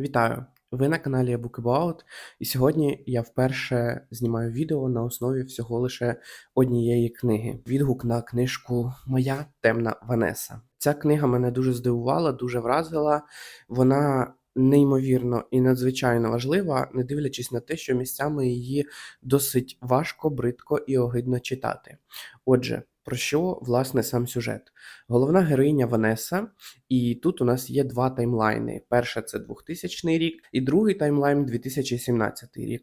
Вітаю! Ви на каналі Book і сьогодні я вперше знімаю відео на основі всього лише однієї книги. Відгук на книжку Моя темна Ванеса. Ця книга мене дуже здивувала, дуже вразила. Вона неймовірно і надзвичайно важлива, не дивлячись на те, що місцями її досить важко, бридко і огидно читати. Отже, про що власне сам сюжет? Головна героїня Ванеса, і тут у нас є два таймлайни. Перша це 2000 рік, і другий таймлайн 2017 рік.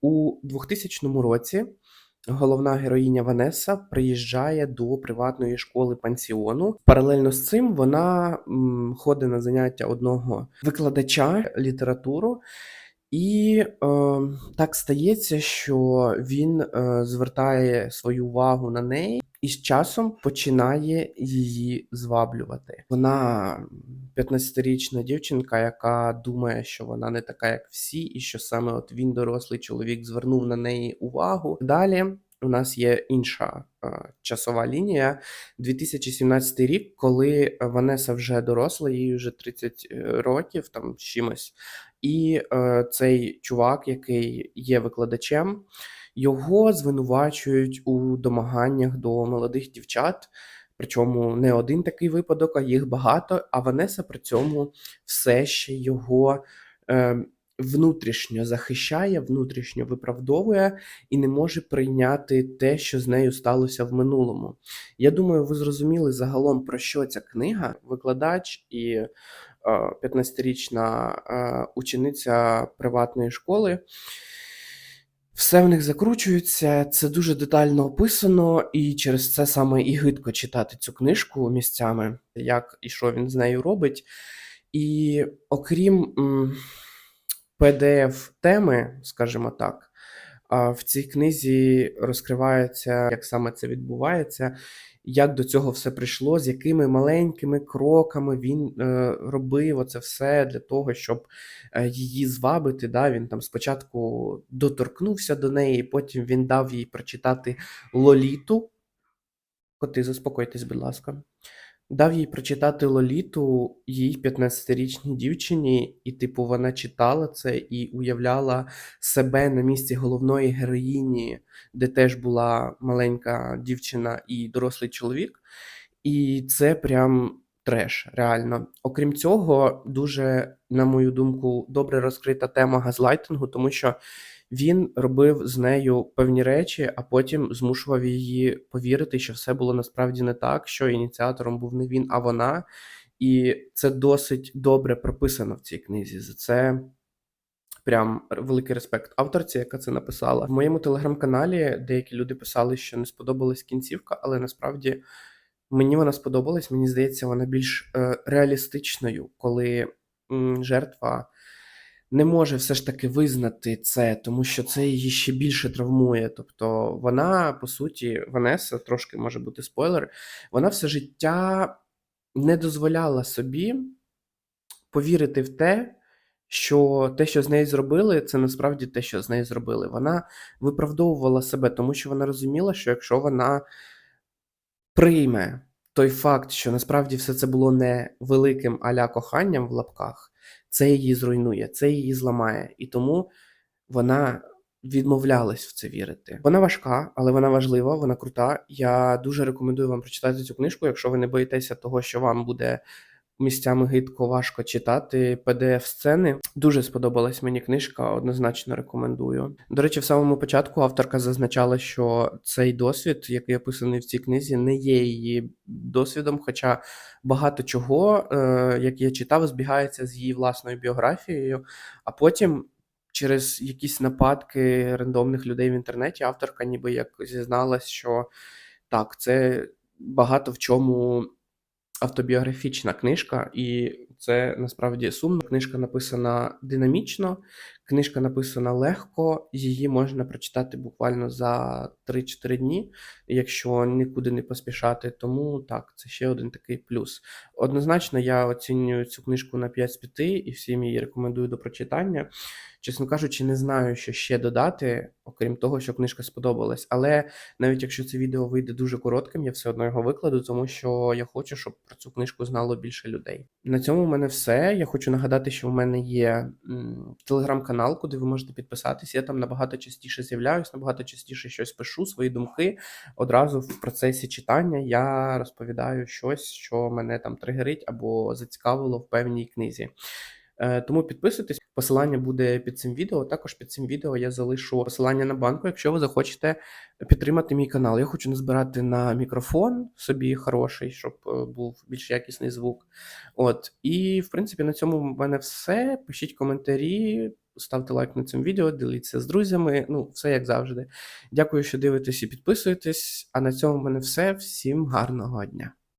У 2000 році головна героїня Ванеса приїжджає до приватної школи пансіону. Паралельно з цим вона ходить на заняття одного викладача літературу. І е, так стається, що він е, звертає свою увагу на неї і з часом починає її зваблювати. Вона 15-річна дівчинка, яка думає, що вона не така, як всі, і що саме от він, дорослий чоловік, звернув на неї увагу. Далі у нас є інша е, часова лінія. 2017 рік, коли Ванеса вже доросла, їй вже 30 років, там чимось. І е, цей чувак, який є викладачем, його звинувачують у домаганнях до молодих дівчат. Причому не один такий випадок, а їх багато. А Ванеса при цьому все ще його е, внутрішньо захищає, внутрішньо виправдовує і не може прийняти те, що з нею сталося в минулому. Я думаю, ви зрозуміли загалом про що ця книга, викладач і 15-річна е, учениця приватної школи. Все в них закручується, це дуже детально описано, і через це саме і гидко читати цю книжку місцями, як і що він з нею робить. І окрім pdf теми, скажімо так, в цій книзі розкривається, як саме це відбувається, як до цього все прийшло, з якими маленькими кроками він е, робив оце все для того, щоб е, її звабити. Да? Він там спочатку доторкнувся до неї, потім він дав їй прочитати Лоліту. Коти, заспокойтесь, будь ласка. Дав їй прочитати Лоліту їй 15-річній дівчині, і, типу, вона читала це і уявляла себе на місці головної героїні, де теж була маленька дівчина і дорослий чоловік. І це прям треш, реально. Окрім цього, дуже, на мою думку, добре розкрита тема газлайтингу, тому що він робив з нею певні речі, а потім змушував її повірити, що все було насправді не так, що ініціатором був не він, а вона. І це досить добре прописано в цій книзі. За це прям великий респект авторці, яка це написала. В моєму телеграм-каналі деякі люди писали, що не сподобалась кінцівка, але насправді мені вона сподобалась. Мені здається, вона більш е, реалістичною, коли жертва не може все ж таки визнати це, тому що це її ще більше травмує. Тобто вона, по суті, Ванеса, трошки може бути спойлер, вона все життя не дозволяла собі повірити в те, що те, що з нею зробили, це насправді те, що з нею зробили. Вона виправдовувала себе, тому що вона розуміла, що якщо вона прийме той факт, що насправді все це було не великим аля коханням в лапках це її зруйнує, це її зламає. І тому вона відмовлялась в це вірити. Вона важка, але вона важлива, вона крута. Я дуже рекомендую вам прочитати цю книжку, якщо ви не боїтеся того, що вам буде місцями гидко важко читати pdf сцени. Дуже сподобалась мені книжка, однозначно рекомендую. До речі, в самому початку авторка зазначала, що цей досвід, який описаний в цій книзі, не є її досвідом. Хоча багато чого, е, як я читав, збігається з її власною біографією, а потім. Через якісь нападки рандомних людей в інтернеті авторка ніби як зізналась, що так, це багато в чому автобіографічна книжка, і це насправді сумно. Книжка написана динамічно, книжка написана легко, її можна прочитати буквально за 3-4 дні, якщо нікуди не поспішати. Тому так, це ще один такий плюс. Однозначно, я оцінюю цю книжку на 5 з 5 і всім її рекомендую до прочитання. Чесно кажучи, не знаю, що ще додати. Окрім того, що книжка сподобалась. Але навіть якщо це відео вийде дуже коротким, я все одно його викладу, тому що я хочу, щоб про цю книжку знало більше людей. На цьому в мене все. Я хочу нагадати, що в мене є телеграм-канал, куди ви можете підписатись. Я там набагато частіше з'являюсь, набагато частіше щось пишу, свої думки. Одразу в процесі читання я розповідаю щось, що мене там тригерить або зацікавило в певній книзі. Е, Тому підписуйтесь, посилання буде під цим відео. Також під цим відео я залишу посилання на банку, якщо ви захочете підтримати мій канал. Я хочу назбирати на мікрофон собі хороший, щоб е, був більш якісний звук. От, і в принципі на цьому в мене все. Пишіть коментарі, ставте лайк на цьому відео, діліться з друзями. Ну, все як завжди. Дякую, що дивитесь і підписуєтесь. А на цьому в мене все. Всім гарного дня.